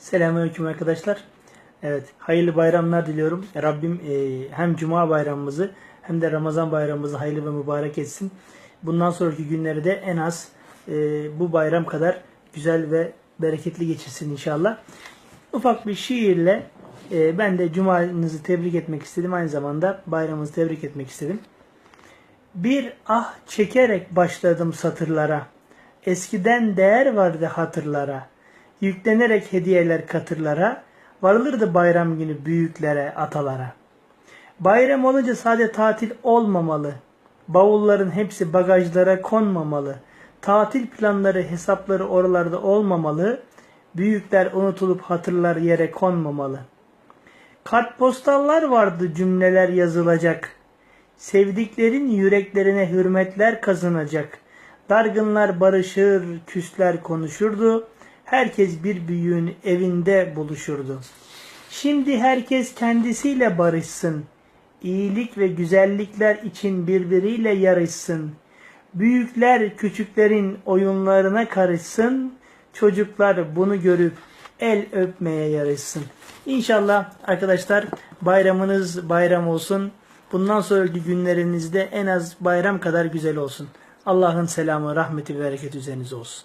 Selamünaleyküm arkadaşlar. Evet, hayırlı bayramlar diliyorum. Rabbim e, hem Cuma bayramımızı hem de Ramazan bayramımızı hayırlı ve mübarek etsin. Bundan sonraki günleri de en az e, bu bayram kadar güzel ve bereketli geçirsin inşallah. Ufak bir şiirle e, ben de Cuma'nızı tebrik etmek istedim. Aynı zamanda bayramınızı tebrik etmek istedim. Bir ah çekerek başladım satırlara. Eskiden değer vardı hatırlara. Yüklenerek hediyeler katırlara. Varılırdı bayram günü büyüklere, atalara. Bayram olunca sade tatil olmamalı. Bavulların hepsi bagajlara konmamalı. Tatil planları, hesapları oralarda olmamalı. Büyükler unutulup hatırlar yere konmamalı. Kartpostallar vardı cümleler yazılacak. Sevdiklerin yüreklerine hürmetler kazanacak. Dargınlar barışır, küsler konuşurdu. Herkes bir büyüğün evinde buluşurdu. Şimdi herkes kendisiyle barışsın. İyilik ve güzellikler için birbiriyle yarışsın. Büyükler küçüklerin oyunlarına karışsın. Çocuklar bunu görüp el öpmeye yarışsın. İnşallah arkadaşlar bayramınız bayram olsun. Bundan sonraki günlerinizde en az bayram kadar güzel olsun. Allah'ın selamı, rahmeti ve bereketi üzerinize olsun.